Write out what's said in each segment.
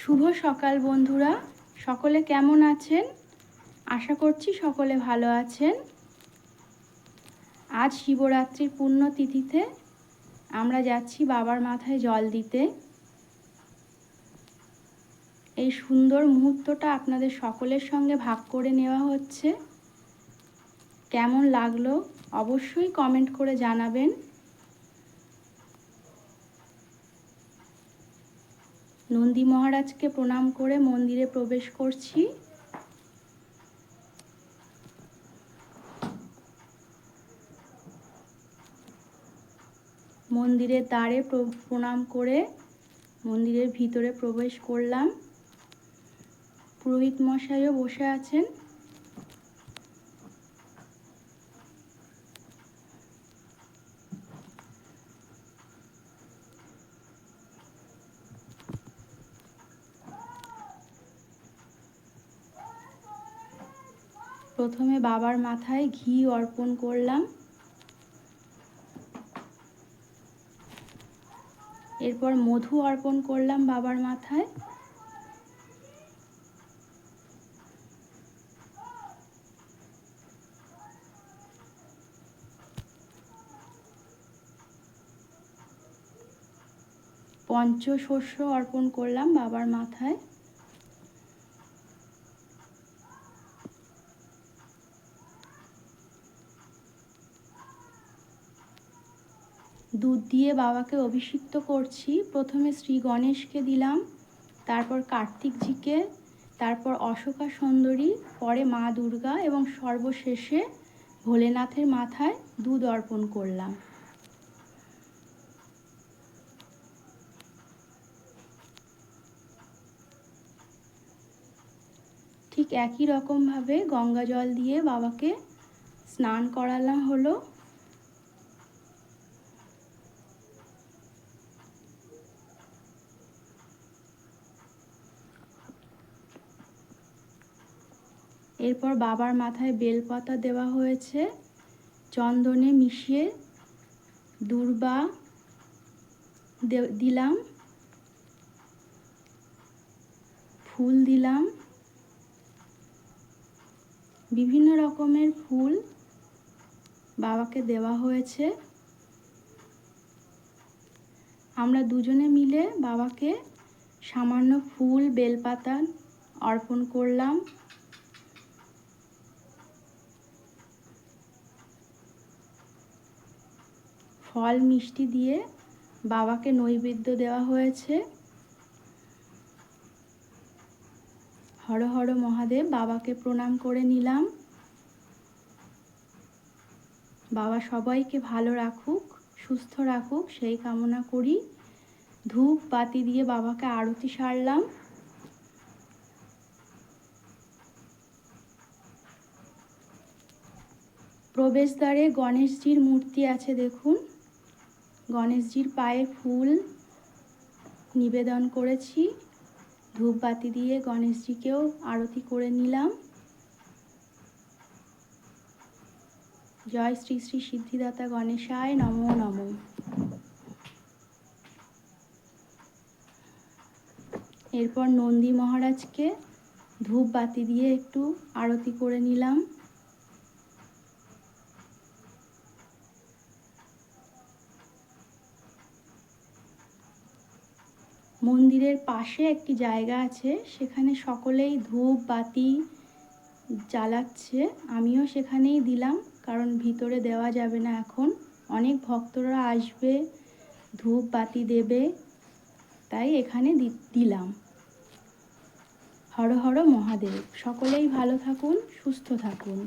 শুভ সকাল বন্ধুরা। সকলে কেমন আছেন? আশা করছি সকলে ভালো আছেন। আজ শিবরাত্রির পূর্ণ তিথিতে আমরা যাচ্ছি বাবার মাথায় জল দিতে। এই সুন্দর মুহূর্তটা আপনাদের সকলের সঙ্গে ভাগ করে নেওয়া হচ্ছে। কেমন লাগল অবশ্যই কমেন্ট করে জানাবেন। নন্দী মহারাজকে প্রণাম করে মন্দিরে প্রবেশ করছি। মন্দিরের দ্বারে প্রণাম করে মন্দিরের ভিতরে প্রবেশ করলাম। পুরোহিত মশাইও বসে আছেন। প্রথমে বাবার মাথায় ঘি অর্পণ করলাম। এরপর মধু অর্পণ করলাম বাবার মাথায়। পঞ্চশস্য অর্পণ করলাম বাবার মাথায়। দুধ দিয়ে বাবাকে অভিষিক্ত করছি। প্রথমে শ্রী গণেশকে দিলাম, তারপর কার্তিকজিকে, তারপর অশোকা সুন্দরী, পরে মা দুর্গা এবং সর্বশেষে ভোলেনাথের মাথায় দুধ অর্পণ করলাম। ঠিক একই রকমভাবে গঙ্গা জল দিয়ে বাবাকে স্নান করালাম হলো। এরপর বাবার মাথায় বেলপাতা দেওয়া হয়েছে। চন্দনে মিশিয়ে দুর্বা দিলাম। ফুল দিলাম। বিভিন্ন রকমের ফুল বাবাকে দেওয়া হয়েছে। আমরা দুজনে মিলে বাবাকে সামান্য ফুল, বেলপাতা অর্পণ করলাম। ফল মিষ্টি দিয়ে বাবাকে নৈবেদ্য দেওয়া হয়েছে। হর হর মহাদেব, বাবাকে প্রণাম করে নিলাম। বাবা সবাইকে ভালো রাখুক, সুস্থ রাখুক, সেই কামনা করি। ধূপ বাতি দিয়ে বাবাকে আরতি সারলাম। প্রবেশদ্বারে গণেশজির মূর্তি আছে, দেখুন। গণেশজির পায়ে ফুল নিবেদন করেছি। ধূপবাতি দিয়ে গণেশজিকেও আরতি করে নিলাম। জয় শ্রী শ্রী সিদ্ধিদাতা গণেশায় নম নম। এরপর নন্দী মহারাজকে ধূপবাতি দিয়ে একটু আরতি করে নিলাম। মন্দিরের পাশে একটি জায়গা আছে, সেখানে সকলেই ধূপ, বাতি জ্বালাচ্ছে। আমিও সেখানেই দিলাম, কারণ ভিতরে দেওয়া যাবে না এখন। অনেক ভক্তরা আসবে, ধূপ, বাতি দেবে, তাই এখানে দিলাম। হর হর মহাদেব, সকলেই ভালো থাকুন, সুস্থ থাকুন।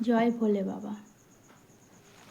জয় ভোলে বাবা।